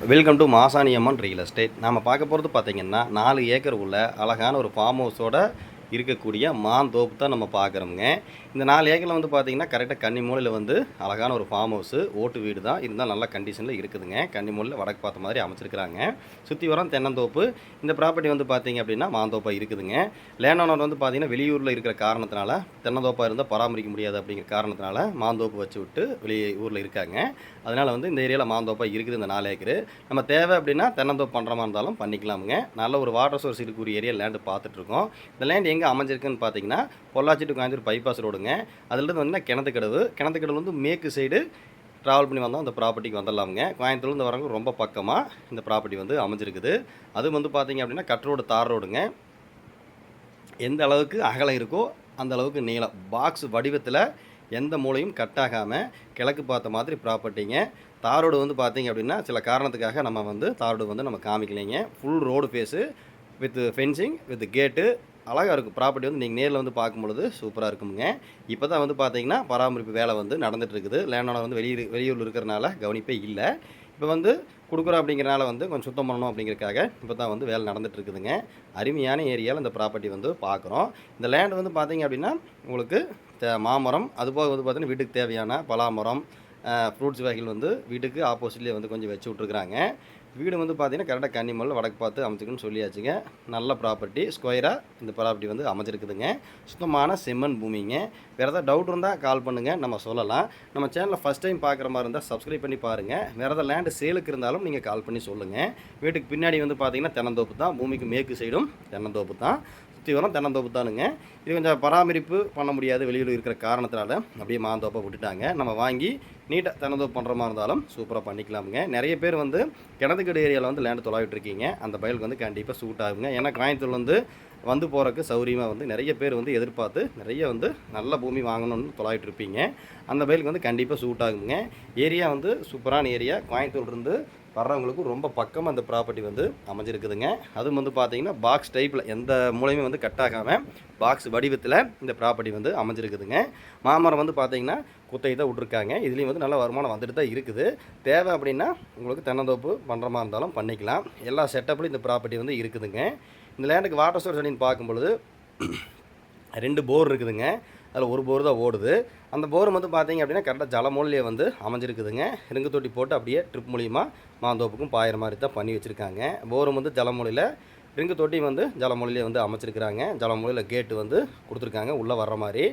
Welcome to Masaniamman real estate நாம் பார்க்க போகிறது பார்த்தீங்கன்னா நாலு ஏக்கர் உள்ள அழகான ஒரு ஃபார்ம் ஹவுஸோட இருக்கக்கூடிய மாந்தோப்பு தான் நம்ம பார்க்குறோமுங்க. இந்த நாலு ஏக்கரில் வந்து பார்த்தீங்கன்னா கரெக்டாக கன்னி மூலையில் வந்து அழகான ஒரு ஃபார்ம் ஹவுஸு ஓட்டு வீடு தான். இருந்தால் நல்ல கண்டிஷனில் இருக்குதுங்க. கன்னி மூலையில் வடக்கு பார்த்த மாதிரி அமைச்சிருக்கிறாங்க. சுற்றி வரம் தென்னந்தோப்பு. இந்த ப்ராப்பர்ட்டி வந்து பார்த்திங்க அப்படின்னா மாந்தோப்பாக இருக்குதுங்க. லேண்ட் ஓனர் வந்து பார்த்திங்கன்னா வெளியூரில் இருக்கிற காரணத்தினால தென்னந்தோப்பாக இருந்தால் பராமரிக்க முடியாது அப்படிங்கிற காரணத்தினால மாந்தோப்பு வச்சு விட்டு வெளியே ஊரில் இருக்காங்க. அதனால் வந்து இந்த ஏரியாவில் மாந்தோப்பாக இருக்குது இந்த நாலு ஏக்கரு. நம்ம தேவை அப்படின்னா தென்னந்தோப்பு பண்ணுற மாதிரி இருந்தாலும் பண்ணிக்கலாமுங்க. நல்ல ஒரு வாட்டர் சோர்ஸ் இருக்கக்கூடிய ஏரியா லேண்டு பார்த்துட்ருக்கோம் இந்த லேண்ட் எங்கே அமைஞ்சிருக்குன்னு பார்த்தீங்கன்னா பொள்ளாச்சி டு கோயம்புத்தூர் பைபாஸ் ரோடுங்க அதுலேருந்து வந்து கிணத்து கடவு. கிணத்து வந்து மேற்கு சைடு ட்ராவல் பண்ணி வந்தால் அந்த ப்ராப்பர்ட்டிக்கு வந்துடலாமுங்க கோயம்புத்தூர்லேருந்து வரவங்க ரொம்ப பக்கமாக இந்த ப்ராப்பர்ட்டி வந்து அமைஞ்சிருக்குது. அது வந்து பார்த்தீங்க அப்படின்னா கட் ரோடு தார் ரோடுங்க. எந்த அளவுக்கு அகலம் இருக்கோ அந்த அளவுக்கு நீளம். பாக்ஸ் வடிவத்தில் எந்த மூலையும் கட் ஆகாமல் கிழக்கு பார்த்த மாதிரி ப்ராப்பர்ட்டிங்க தாரோடு வந்து பார்த்தீங்க அப்படின்னா சில காரணத்துக்காக நம்ம வந்து தாரோடு வந்து நம்ம காமிக்கலைங்க. Full road phase with fencing with gate அழகாக இருக்கும். ப்ராப்பர்ட்டி வந்து நீங்கள் நேரில் வந்து பார்க்கும்பொழுது சூப்பராக இருக்குங்க இப்போ தான் வந்து பார்த்தீங்கன்னா பராமரிப்பு வேலை வந்து நடந்துட்டு இருக்குது லேண்ட் ஓனர் வந்து வெளியூர் வெளியூரில் இருக்கிறனால கவனிப்பே இல்லை. இப்போ வந்து கொடுக்குறோம் அப்படிங்கிறனால வந்து கொஞ்சம் சுத்தம் பண்ணணும் அப்படிங்கிறக்காக இப்போ தான் வந்து வேலை நடந்துட்டு இருக்குதுங்க அருமையான ஏரியாவில் இந்த ப்ராப்பர்ட்டி வந்து பார்க்குறோம் இந்த லேண்ட் வந்து பார்த்தீங்க அப்படின்னா உங்களுக்கு தே மாமரம் அதுபோக வந்து பார்த்தீங்கன்னா வீட்டுக்கு தேவையான பலாமரம் ஃப்ரூட்ஸ் வகைகள் வந்து வீட்டுக்கு ஆப்போசிட்லேயே வந்து கொஞ்சம் வச்சு விட்ருக்குறாங்க வீடு வந்து பார்த்தீங்கன்னா கரெக்டாக கன்னிமல்ல வடக்கு பார்த்து அமைச்சிக்கணும்னு சொல்லியாச்சுங்க. நல்ல ப்ராப்பர்ட்டி ஸ்கொயராக இந்த ப்ராப்பர்ட்டி வந்து அமைச்சிருக்குதுங்க சுத்தமான செம்மண் பூமிங்க. வேறு ஏதாவது டவுட் இருந்தால் கால் பண்ணுங்கள் நம்ம சொல்லலாம். நம்ம சேனலில் ஃபஸ்ட் டைம் பார்க்குற மாதிரி இருந்தால் சப்ஸ்கிரைப் பண்ணி பாருங்கள் வேறு ஏதாவது லேண்டு சேலுக்கு இருந்தாலும் நீங்கள் கால் பண்ணி சொல்லுங்கள் வீட்டுக்கு பின்னாடி வந்து பார்த்தீங்கன்னா தென்னந்தோப்பு தான். பூமிக்கு மேற்கு சைடும் தென்னந்தோப்பு தான். சுற்றி வரும் தென்னந்தோப்பு தானுங்க. இது கொஞ்சம் பராமரிப்பு பண்ண முடியாது வெளியில் இருக்கிற காரணத்தினால. அப்படியே மாந்தோப்பை விட்டுட்டாங்க. நம்ம வாங்கி நீட்டாக தென்னந்தோப்பு பண்ணுற மாதிரி இருந்தாலும் சூப்பராக பண்ணிக்கலாமுங்க. நிறைய பேர் வந்து கிணத்துக்கடு ஏரியாவில் வந்து லேண்டு தொலாவிட்டு இருக்கீங்க. அந்த பயலுக்கு வந்து கண்டிப்பாக சூட் ஆகுங்க. ஏன்னா கோயம்புத்தூர் வந்து வந்து போகிறக்கு சௌரியமாக வந்து நிறைய பேர் வந்து எதிர்பார்த்து நிறைய வந்து நல்ல பூமி வாங்கணும்னு தொலாவிட்டு இருப்பீங்க. அந்த பயலுக்கு வந்து கண்டிப்பாக சூட் ஆகுங்க. ஏரியா வந்து சூப்பரான ஏரியா. கோயம்புத்தூர்லேருந்து வர்றவங்களுக்கு ரொம்ப பக்கமாக அந்த ப்ராப்பர்ட்டி வந்து அமைஞ்சிருக்குதுங்க. அதுவும் வந்து பார்த்தீங்கன்னா பாக்ஸ் டைப்பில் எந்த மூலையுமே வந்து கட் ஆகாமல் பாக்ஸ் வடிவத்தில் இந்த ப்ராப்பர்ட்டி வந்து அமைஞ்சிருக்குதுங்க. மாமரம் வந்து பார்த்தீங்கன்னா குத்தகை தான் விட்ருக்காங்க இதுலேயும் வந்து நல்ல வருமானம் வந்துட்டு தான் இருக்குது. தேவை அப்படின்னா உங்களுக்கு தென்னந்தோப்பு பண்ணுற மாதிரி இருந்தாலும் பண்ணிக்கலாம். எல்லா செட்டப்லையும் இந்த ப்ராப்பர்ட்டி வந்து இருக்குதுங்க. இந்த லேண்டுக்கு வாட்டர் சோர்ஸ் அப்படின்னு பார்க்கும்பொழுது ரெண்டு போர் இருக்குதுங்க. அதில் ஒரு போர் தான் ஓடுது. அந்த போர் வந்து பார்த்தீங்க அப்படின்னா கரெக்டாக ஜலமூலையே வந்து அமைஞ்சிருக்குதுங்க. ரிங்கு தொட்டி போட்டு அப்படியே ட்ரிப் மூலிமா மாந்தோப்புக்கும் பாயிற மாதிரி தான் பண்ணி வச்சுருக்காங்க. போரும் வந்து ஜலமூலையில் ரிங்கு தொட்டி வந்து ஜலமொழியிலே வந்து அமைச்சிருக்கிறாங்க. ஜலமூலையில் கேட்டு வந்து கொடுத்துருக்காங்க உள்ளே வர்ற மாதிரி.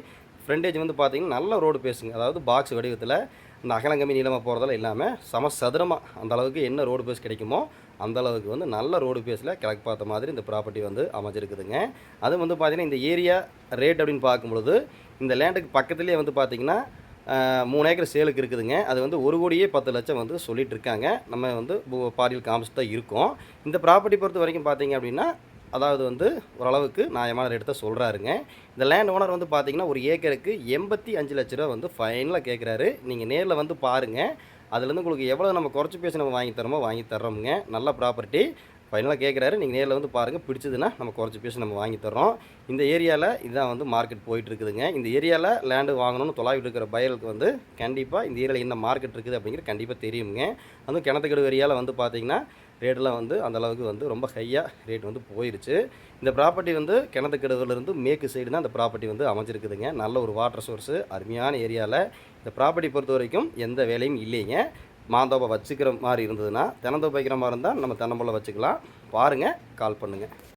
ஃப்ரண்டேஜ் வந்து பார்த்தீங்கன்னா நல்ல ரோடு பேசுங்க. அதாவது பாக்ஸ் வடிவத்தில் இந்த அகலங்கம்மி நீளமாக போகிறதெல்லாம் இல்லாமல் சம சதுரமாக அந்த அளவுக்கு என்ன ரோடு பேஸ் கிடைக்குமோ அந்த அளவுக்கு வந்து நல்ல ரோடு பேஸில் கிழக்கு பார்த்த மாதிரி இந்த ப்ராப்பர்ட்டி வந்து அமைஞ்சிருக்குதுங்க. அது வந்து பார்த்திங்கன்னா இந்த ஏரியா ரேட் அப்படின்னு பார்க்கும்பொழுது இந்த லேண்டுக்கு பக்கத்துலேயே வந்து பார்த்திங்கன்னா மூணு ஏக்கர் சேலுக்கு இருக்குதுங்க. அது வந்து ஒரு கோடியே பத்து லட்சம் வந்து சொல்லிட்டு இருக்காங்க. நம்ம வந்து பாரியல் பாரியில் காமிச்சு தான் இருக்கோம். இந்த ப்ராப்பர்ட்டி பொறுத்த வரைக்கும் பார்த்தீங்க அப்படின்னா அதாவது வந்து ஓரளவுக்கு நியாயமான ரேட்டு தான் சொல்கிறாருங்க இந்த லேண்ட் ஓனர் வந்து பார்த்தீங்கன்னா ஒரு ஏக்கருக்கு எண்பத்தி அஞ்சு லட்ச ரூபா வந்து ஃபைனலாக கேட்குறாரு நீங்கள் நேரில் வந்து பாருங்கள் அதுலேருந்து உங்களுக்கு எவ்வளோ நம்ம குறைச்சி பேசி நம்ம வாங்கி தரோமோ வாங்கி தர்றோமுங்க. நல்ல ப்ராப்பர்ட்டி ஃபைனலாக கேட்குறாரு நீங்கள் நேரில் வந்து பாருங்கள் பிடிச்சதுன்னா நம்ம குறைச்சி பேசி நம்ம வாங்கி தரோம் இந்த ஏரியாவில் இதுதான் வந்து மார்க்கெட் போயிட்டு இருக்குதுங்க இந்த ஏரியாவில் லேண்டு வாங்கணும்னு தொலாவிட்டு இருக்கிற பயலுக்கு வந்து கண்டிப்பாக இந்த ஏரியாவில் என்ன மார்க்கெட் இருக்குது அப்படிங்கிறது கண்டிப்பாக தெரியுங்க. அதுவும் கிணத்துக்கடு ஏரியாவில் வந்து பார்த்தீங்கன்னா ரேட்டெலாம் வந்து அந்த அளவுக்கு வந்து ரொம்ப ஹையாக ரேட் வந்து போயிருச்சு. இந்த ப்ராப்பர்ட்டி வந்து கிணத்துக்கடுவிலேருந்து மேற்கு சைடு தான் இந்த ப்ராப்பர்ட்டி வந்து அமைஞ்சிருக்குதுங்க. நல்ல ஒரு வாட்டர் சோர்ஸு அருமையான ஏரியாவில் இந்த ப்ராப்பர்ட்டி பொறுத்த வரைக்கும் எந்த வேலையும் இல்லைங்க. மாந்தோப்பை வச்சுக்கிற மாதிரி இருந்ததுன்னா தென்னந்தோப்பு வைக்கிற மாதிரி இருந்தால் நம்ம தென்னம்பிள்ளை வச்சுக்கலாம். பாருங்கள் கால் பண்ணுங்கள்